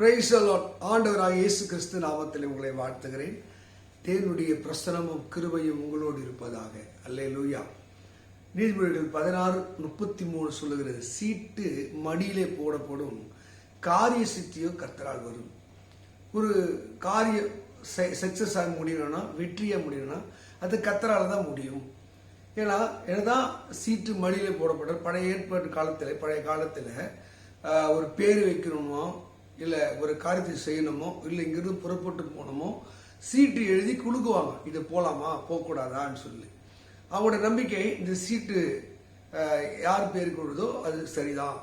Price ஆண்டவராக இயேசு கிறிஸ்து நாமத்தில் உங்களை வாழ்த்துகிறேன். தேவனுடைய பிரசனமும் கிருபையும் உங்களோடு இருப்பதாக. அல்லே லூயா நீதிமொழிகள் பதினாறு முப்பத்தி மூணு சொல்லுகிறது. சீட்டு மடியிலே போடப்படும். காரிய சித்தியோ கர்த்தரால் வரும். ஒரு காரியம் சக்சஸ் ஆக முடியணும்னா வெற்றியாக முடியணும்னா அது கத்தரால் தான் முடியும். ஏன்னா என்னதான் சீட்டு மடியிலே போடப்பட்ட பழைய ஏற்பாடு காலத்தில் பழைய காலத்தில் ஒரு பேர் வைக்கணுமோ? இல்லை ஒரு காரியத்தை செய்யணுமோ இல்லை இங்கிருந்து புறப்பட்டு போகணுமோ சீட்டு எழுதி கொடுக்குவாங்க இது போகலாமா போகக்கூடாதான்னு சொல்லி. அவங்களோட நம்பிக்கை இந்த சீட்டு யார் பேருக்கு வருதோ அது சரிதான்.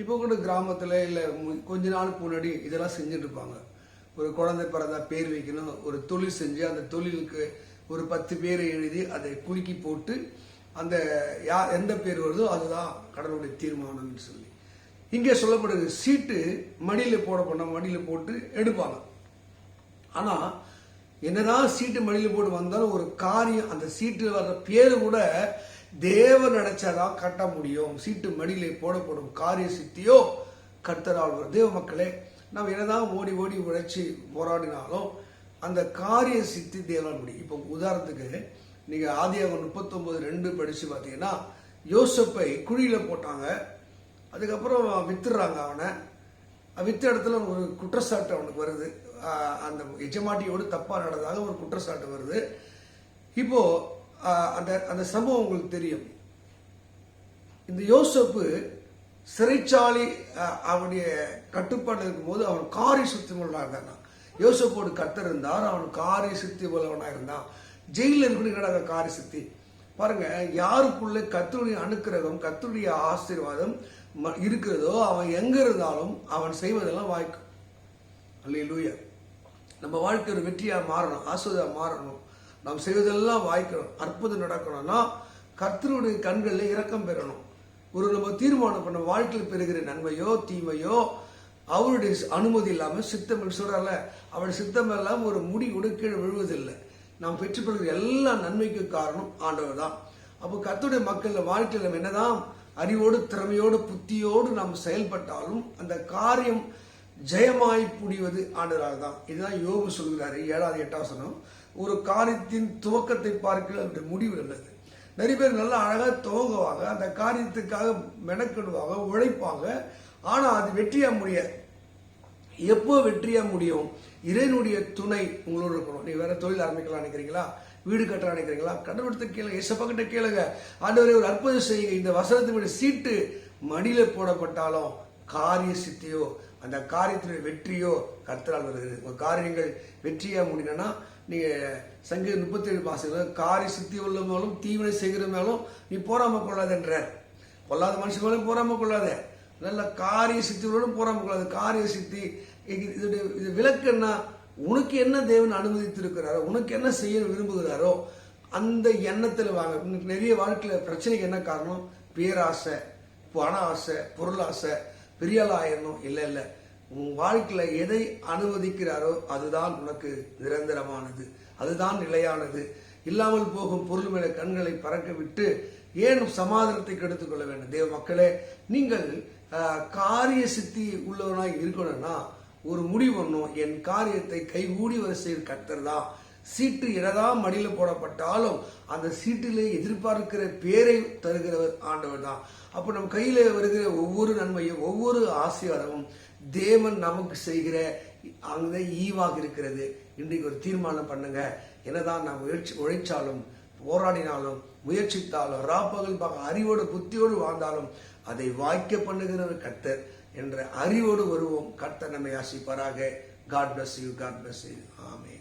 இப்போ கூட கிராமத்தில் இல்லை கொஞ்ச நாளுக்கு முன்னாடி இதெல்லாம் செஞ்சுட்டு இருப்பாங்க. ஒரு குழந்தை பிறந்தா பேர் வைக்கணும். ஒரு தொழில் செஞ்சு அந்த தொழிலுக்கு ஒரு பத்து பேரை எழுதி அதை குலுக்கி போட்டு அந்த யா எந்த பேர் வருதோ அதுதான் கடவுளுடைய தீர்மானம்னு சொல்லி. இங்கே சொல்லப்படுது சீட்டு மடியில் போட போனா மடியில் போட்டு எடுப்பாங்க. ஆனால் என்னதான் சீட்டு மடியில் போட்டு வந்தாலும் ஒரு காரியம் அந்த சீட்டில் வர்ற பேரு கூட தேவன் நினைச்சாதான் கட்ட முடியும். சீட்டு மடியிலே போடப்படும் காரிய சித்தியோ கர்த்தரால் வரும். தேவ மக்களே நம்ம என்னதான் ஓடி ஓடி உழைச்சி போராடினாலும் அந்த காரிய சித்தி தேவனால் முடியும். இப்போ உதாரணத்துக்கு நீங்க ஆதியாகம் முப்பத்தொம்பது ரெண்டு படித்து பார்த்தீங்கன்னா யோசப்பை குழியில் போட்டாங்க. அதுக்கப்புறம் வித்துடுறாங்க அவனை. வித்த இடத்துல ஒரு குற்றச்சாட்டு அவனுக்கு வருது. அந்த எஜமாட்டியோடு தப்பாக நடந்ததாக ஒரு குற்றச்சாட்டு வருது. இப்போது அந்த அந்த சம்பவம் உங்களுக்கு தெரியும். இந்த யோசப்பு சிறைச்சாலை அவனுடைய கட்டுப்பாடு இருக்கும்போது அவன் காரி சுத்தமுள்ளா இருந்தான். யோசப்போடு கத்தர் இருந்தார் அவன் காரி சுத்தி உள்ளவனா இருந்தான். ஜெயிலில் இருக்கிற காரி சுத்தி? பாருங்க யாருக்குள்ள கத்தருடைய அனுக்கிரகம் கத்தருடைய ஆசீர்வாதம் ம- இருக்கிறதோ அவன் எங்க இருந்தாலும் அவன் செய்வதெல்லாம் வாய்க்கும் அல்லேலூயா. நம்ம வாழ்க்கை ஒரு வெற்றியா மாறணும் ஆசுவதா மாறணும். நாம் செய்வதெல்லாம் வாய்க்கணும் அற்புதம் நடக்கணும்னா கர்த்தருடைய கண்களில் இரக்கம் பெறணும். ஒரு நம்ம தீர்மானம் பண்ண வாழ்க்கையில் பெறுகிற நன்மையோ தீமையோ அவருடைய அனுமதி இல்லாமல் சித்தம் சொல்றல அவள் சித்தம் எல்லாம் ஒரு முடி கூட கீழே விழுவதில்லை. நாம் பெற்றுக்கொள்கிற எல்லா நன்மைக்கு காரணம் ஆண்டவர் தான் அப்போ கத்துடைய மக்கள் வாழ்க்கையில் நம்ம என்னதான் அறிவோடு திறமையோடு புத்தியோடு நாம் செயல்பட்டாலும் அந்த காரியம் ஜெயமாய் புடிவது ஆண்டவராக தான் இதுதான் யோகம் சொல்கிறாரு ஏழாவது எட்டாசனம் ஒரு காரியத்தின் துவக்கத்தை பார்க்கிற அந்த முடிவு நல்லது நிறைய பேர் நல்லா அழகாக துவங்குவாங்க அந்த காரியத்துக்காக மெனக்கெடுவாங்க உழைப்பாங்க ஆனால் அது வெற்றியாக முடியாது. எப்போ வெற்றியா முடியும்? இறைனுடைய துணை உங்களோட இருக்கணும். நீ வேற தொழில் ஆரம்பிக்கலாம் நினைக்கிறீங்களா? வீடு கட்ட நினைக்கிறீங்களா? கடவுளத்தை கேளுங்க எசப்பக்கிட்ட கேளுங்க. ஆண்டவரை ஒரு அற்புதம் செய்யுங்க. இந்த வசனத்தினுடைய சீட்டு மடியில போடப்பட்டாலும் காரிய சித்தியோ அந்த காரியத்தினுடைய வெற்றியோ கர்த்தரால் வருகிறது. உங்கள் காரியங்கள் வெற்றியாக முடியணும்னா நீங்கள் சங்கீத முப்பத்தி ஏழு மாசம் காரிய சித்தி உள்ள மேலும் தீவினை செய்கிற மேலும் நீ போராம கொள்ளாதென்றார். கொள்ளாத மனுஷன் மேலும் போராம கொள்ளாத. நல்ல காரிய சித்தியோடு போராம காரிய சித்தி இது- இதோடைய இது விளக்கு என்ன உனக்கு என்ன தேவன் அனுமதித்திருக்கிறாரோ உனக்கு என்ன செய்ய விரும்புகிறாரோ அந்த எண்ணத்தில் வாங்க. நிறைய வாழ்க்கையில் பிரச்சனைக்கு என்ன காரணம்? பேராசை பண ஆசை பொருளாசை பெரிய ஆள் இல்லை இல்லை. உன் வாழ்க்கையில் எதை அனுமதிக்கிறாரோ அதுதான் உனக்கு நிரந்தரமானது. அதுதான் நிலையானது. இல்லாமல் போகும் பொருள் மேல கண்களை பறக்க விட்டு ஏன் சமாதானத்தை கெடுத்துக்கொள்ள வேண்டும். தேவ மக்களே நீங்கள் காரிய சித்தி உள்ளவனாய் இருக்கணும்னா ஒரு முடிவு பண்ணும். என் காரியத்தை கைகூடி வரிசையில் கத்தர் தான். சீட்டு என்னதான் மடியில் போடப்பட்டாலும் அந்த சீட்டிலே எதிர்பார்க்கிற பேரை தருகிறவர் ஆண்டவர் தான். அப்போ நம் கையில் வருகிற ஒவ்வொரு நன்மையும் ஒவ்வொரு ஆசீர்வாதமும் தேவன் நமக்கு செய்கிற அந்த ஈவாக இருக்கிறது. இன்றைக்கு ஒரு தீர்மானம் பண்ணுங்க. என்னதான் நாம் உழைச்சாலும் போராடினாலும் முயற்சித்தாலும் ராப்பகல் பார்க்க அறிவோடு புத்தியோடு வாழ்ந்தாலும் அதை வாய்க்க பண்ணுகிறவர் கர்த்தர் என்ற அறிவோடு வருவோம். கர்த்தர் நம்மை ஆசிப்பாராக. God bless you God bless you ஆமே